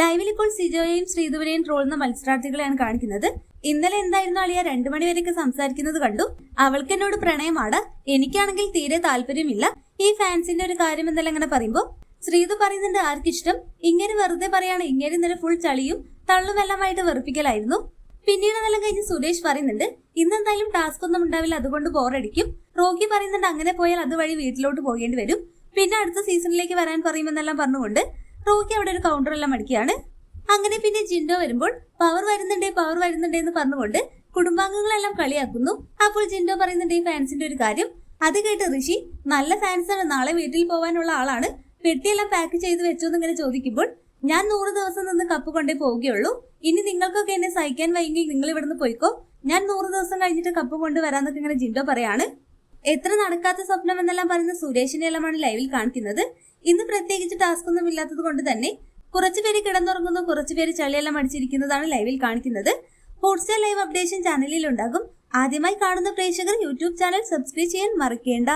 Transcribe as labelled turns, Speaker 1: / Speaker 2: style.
Speaker 1: ലൈവിൽ ഇപ്പോൾ സിജോയെയും ശ്രീധുവിനെയും ട്രോളുന്ന മത്സരാർത്ഥികളെയാണ് കാണിക്കുന്നത്. ഇന്നലെ എന്തായിരുന്നു അളിയ? രണ്ടു മണിവരെയൊക്കെ സംസാരിക്കുന്നത് കണ്ടു. അവൾക്ക് എന്നോട് പ്രണയമാണ്. എനിക്കാണെങ്കിൽ തീരെ താല്പര്യമില്ല. ഈ ഫാൻസിന്റെ ഒരു കാര്യം എന്തെല്ലാം ഇങ്ങനെ പറയുമ്പോ ശ്രീധു പറയുന്നുണ്ട് ആർക്കിഷ്ടം? ഇങ്ങനെ വെറുതെ പറയാണ് ഇങ്ങനെ ഇന്നലെ ഫുൾ ചളിയും തള്ളുമെല്ലാമായിട്ട് വെറുപ്പിക്കലായിരുന്നു. പിന്നീട് അതെല്ലാം കഴിഞ്ഞ് സുരേഷ് പറയുന്നുണ്ട് ഇന്നെന്തായാലും ടാസ്ക് ഒന്നും ഉണ്ടാവില്ല അതുകൊണ്ട് ബോറടിക്കും റോക്കി പറയുന്നുണ്ട് അങ്ങനെ പോയാൽ അതുവഴി വീട്ടിലോട്ട് പോകേണ്ടി വരും. പിന്നെ അടുത്ത സീസണിലേക്ക് വരാൻ പറയുമെന്നെല്ലാം പറഞ്ഞുകൊണ്ട് റോക്കി അവിടെ ഒരു കൗണ്ടർ എല്ലാം അടിക്കുകയാണ്. അങ്ങനെ പിന്നെ ജിൻഡോ വരുമ്പോൾ പവർ വരുന്നുണ്ടേ പവർ വരുന്നുണ്ടേ എന്ന് പറഞ്ഞുകൊണ്ട് കുടുംബാംഗങ്ങളെല്ലാം കളിയാക്കുന്നു. അപ്പോൾ ജിൻഡോ പറയുന്നുണ്ട് ഈ ഫാൻസിന്റെ ഒരു കാര്യം. അത് കേട്ട് ഋഷി നല്ല ഫാൻസാണ് നാളെ വീട്ടിൽ പോകാനുള്ള ആളാണ്. പെട്ടിയെല്ലാം പാക്ക് ചെയ്ത് വെച്ചോ എന്ന് ഇങ്ങനെ ചോദിക്കുമ്പോൾ ഞാൻ നൂറ് ദിവസം നിന്ന് കപ്പ് കൊണ്ടേ പോവുകയുള്ളൂ. ഇനി നിങ്ങൾക്കൊക്കെ എന്നെ സഹിക്കാൻ വൈകി നിങ്ങൾ ഇവിടുന്ന് പോയിക്കോ. ഞാൻ നൂറ് ദിവസം കഴിഞ്ഞിട്ട് കപ്പ് കൊണ്ടുവരാന്നൊക്കെ ഇങ്ങനെ ജിൻഡോ പറയാണ്. എത്ര നടക്കാത്ത സ്വപ്നം എന്നെല്ലാം പറയുന്ന സുരേഷിനെ എല്ലാമാണ് ലൈവിൽ കാണിക്കുന്നത്. ഇന്ന് പ്രത്യേകിച്ച് ടാസ്ക് ഒന്നും ഇല്ലാത്തത് കൊണ്ട് തന്നെ കുറച്ചുപേര് കിടന്നുറങ്ങുന്നു കുറച്ചുപേര് ചളിയെല്ലാം അടിച്ചിരിക്കുന്നതാണ് ലൈവിൽ കാണിക്കുന്നത്. ഹോട്ട്സ്റ്റാർ ലൈവ് അപ്ഡേഷൻ ചാനലിൽ ഉണ്ടാകും. ആദ്യമായി കാണുന്ന പ്രേക്ഷകർ യൂട്യൂബ് ചാനൽ സബ്സ്ക്രൈബ് ചെയ്യാൻ മറക്കേണ്ട.